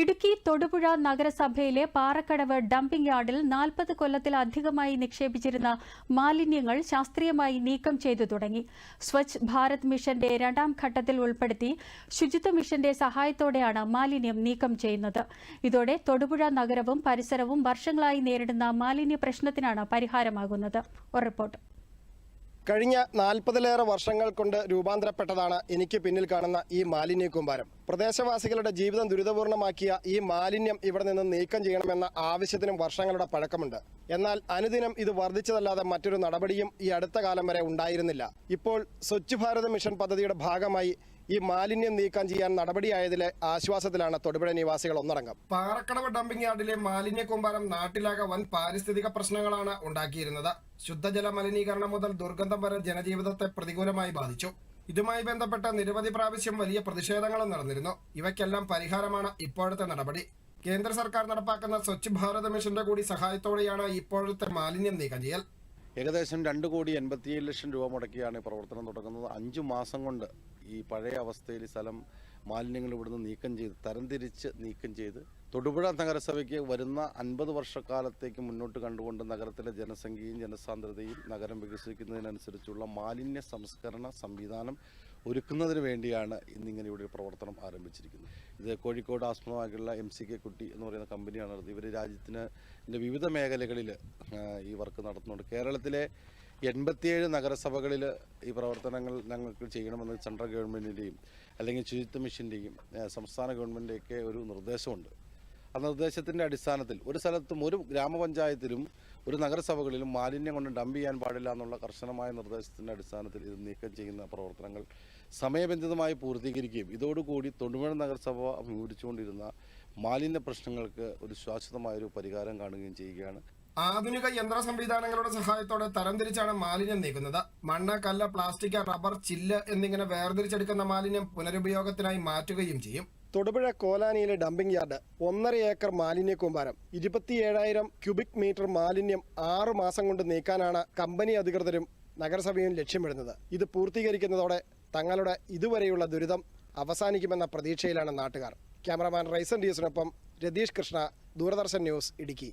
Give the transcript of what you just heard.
ഇടുക്കി തൊടുപുഴ നഗരസഭയിലെ പാറക്കടവ് ഡംപിംഗ് യാർഡിൽ നാൽപ്പത് കൊല്ലത്തിലധികമായി നിക്ഷേപിച്ചിരുന്ന മാലിന്യങ്ങൾ ശാസ്ത്രീയമായി നീക്കം ചെയ്തു തുടങ്ങി. സ്വച്ഛ് ഭാരത് മിഷന്റെ രണ്ടാം ഘട്ടത്തിൽ ഉൾപ്പെടുത്തി ശുചിത്വ മിഷന്റെ സഹായത്തോടെയാണ് മാലിന്യം നീക്കം ചെയ്യുന്നത്. ഇതോടെ തൊടുപുഴ നഗരവും പരിസരവും വർഷങ്ങളായി നേരിടുന്ന മാലിന്യ പ്രശ്നത്തിനാണ് പരിഹാരമാകുന്നത്. റിപ്പോർട്ട്. കഴിഞ്ഞ നാൽപ്പതിലേറെ വർഷങ്ങൾ കൊണ്ട് രൂപാന്തരപ്പെട്ടതാണ് എനിക്ക് പിന്നിൽ കാണുന്ന ഈ മാലിന്യ കൂമ്പാരം. പ്രദേശവാസികളുടെ ജീവിതം ദുരിതപൂർണമാക്കിയ ഈ മാലിന്യം ഇവിടെ നിന്ന് നീക്കം ചെയ്യണമെന്ന ആവശ്യത്തിനും വർഷങ്ങളുടെ പഴക്കമുണ്ട്. എന്നാൽ അനുദിനം ഇത് വർദ്ധിച്ചതല്ലാതെ മറ്റൊരു നടപടിയും ഈ അടുത്ത കാലം വരെ ഉണ്ടായിരുന്നില്ല. ഇപ്പോൾ സ്വച്ഛ് ഭാരത് മിഷൻ പദ്ധതിയുടെ ഭാഗമായി ഈ മാലിന്യം നീക്കം ചെയ്യാൻ നടപടിയായതിലെ ആശ്വാസത്തിലാണ് തൊടുപുഴ നിവാസികൾ ഒന്നടങ്കം. പാറക്കടവ് ഡംപിംഗ് യാർഡിലെ മാലിന്യ കൂമ്പാരം നാട്ടിലാകെ വൻ പാരിസ്ഥിതിക പ്രശ്നങ്ങളാണ് ഉണ്ടാക്കിയിരുന്നത്. ശുദ്ധജല മലിനീകരണം മുതൽ ദുർഗന്ധം വരെ ജനജീവിതത്തെ പ്രതികൂലമായി ബാധിച്ചു. ഇതുമായി ബന്ധപ്പെട്ട നിരവധി പ്രാവശ്യം വലിയ പ്രതിഷേധങ്ങളും നടന്നിരുന്നു. ഇവയ്ക്കെല്ലാം പരിഹാരമാണ് ഇപ്പോഴത്തെ നടപടി. കേന്ദ്ര സർക്കാർ നടപ്പാക്കുന്ന സ്വച്ഛ് ഭാരത് മിഷന്റെ കൂടി സഹായത്തോടെയാണ് ഇപ്പോഴത്തെ മാലിന്യം നീക്കം ചെയ്യൽ. ഏകദേശം രണ്ട് കോടി എൺപത്തിയേഴ് ലക്ഷം രൂപ മുടക്കിയാണ് ഈ പ്രവർത്തനം തുടങ്ങുന്നത്. അഞ്ചു മാസം കൊണ്ട് ഈ പഴയ അവസ്ഥയിൽ സ്ഥലം മാലിന്യങ്ങൾ ഇവിടുന്ന് നീക്കം ചെയ്ത് തരംതിരിച്ച് നീക്കം ചെയ്ത് തൊടുപുഴ നഗരസഭയ്ക്ക് വരുന്ന അൻപത് വർഷക്കാലത്തേക്ക് മുന്നോട്ട് കണ്ടുകൊണ്ട് നഗരത്തിലെ ജനസംഖ്യയും ജനസാന്ദ്രതയും നഗരം വികസിക്കുന്നതിനനുസരിച്ചുള്ള മാലിന്യ സംസ്കരണ സംവിധാനം ഒരുക്കുന്നതിന് വേണ്ടിയാണ് ഇന്നിങ്ങനെ ഇവിടെ പ്രവർത്തനം ആരംഭിച്ചിരിക്കുന്നത്. ഇത് കോഴിക്കോട് ആസ്പദമായിട്ടുള്ള എം സി കെ കുട്ടി എന്ന് പറയുന്ന കമ്പനിയാണ് ഇവർ രാജ്യത്തിന് വിവിധ മേഖലകളിൽ ഈ വർക്ക് നടത്തുന്നുണ്ട്. കേരളത്തിലെ എൺപത്തിയേഴ് നഗരസഭകളിൽ ഈ പ്രവർത്തനങ്ങൾ ഞങ്ങൾക്ക് ചെയ്യണമെന്ന് സെൻട്രൽ ഗവൺമെന്റിന്റെയും അല്ലെങ്കിൽ ശുചിത്വ മിഷന്റെയും സംസ്ഥാന ഗവൺമെന്റിന്റെയൊക്കെ ഒരു നിർദ്ദേശമുണ്ട്. ആ നിർദ്ദേശത്തിന്റെ അടിസ്ഥാനത്തിൽ ഒരു സ്ഥലത്തും ഒരു ഗ്രാമപഞ്ചായത്തിലും ഒരു നഗരസഭകളിലും മാലിന്യം കൊണ്ട് ഡംപ് ചെയ്യാൻ പാടില്ല എന്നുള്ള കർശനമായ നിർദ്ദേശത്തിന്റെ അടിസ്ഥാനത്തിൽ ഇത് നീക്കം ചെയ്യുന്ന പ്രവർത്തനങ്ങൾ സമയബന്ധിതമായി പൂർത്തീകരിക്കുകയും ഇതോടുകൂടി തൊടുപുഴ നഗരസഭ അഭിമുഖിച്ചുകൊണ്ടിരുന്ന മാലിന്യ പ്രശ്നങ്ങൾക്ക് ഒരു ശാശ്വതമായൊരു പരിഹാരം കാണുകയും ചെയ്യുകയാണ്. ആധുനിക യന്ത്ര സംവിധാനങ്ങളുടെ സഹായത്തോടെ തരംതിരിച്ചാണ് മാലിന്യം നീക്കുന്നത്. മണ്ണ് കല്ല് പ്ലാസ്റ്റിക് റബ്ബർ ചില്ല് എന്നിങ്ങനെ വേർതിരിച്ചെടുക്കുന്ന മാലിന്യം പുനരുപയോഗത്തിനായി മാറ്റുകയും ചെയ്യും. തൊടുപുഴ കോലാനിയിലെ ഡംപിംഗ് യാർഡ് ഒന്നര ഏക്കർ മാലിന്യ കൂമ്പാരം ഇരുപത്തിയേഴായിരം ക്യൂബിക് മീറ്റർ മാലിന്യം ആറ് മാസം കൊണ്ട് നീക്കാനാണ് കമ്പനി അധികൃതരും നഗരസഭയും ലക്ഷ്യമിടുന്നത്. ഇത് പൂർത്തീകരിക്കുന്നതോടെ തങ്ങളുടെ ഇതുവരെയുള്ള ദുരിതം അവസാനിക്കുമെന്ന പ്രതീക്ഷയിലാണ് നാട്ടുകാർ. ക്യാമറമാൻ റൈസൻ ഡിയസിനൊപ്പം രതീഷ് കൃഷ്ണ ദൂരദർശൻ ന്യൂസ് ഇടുക്കി.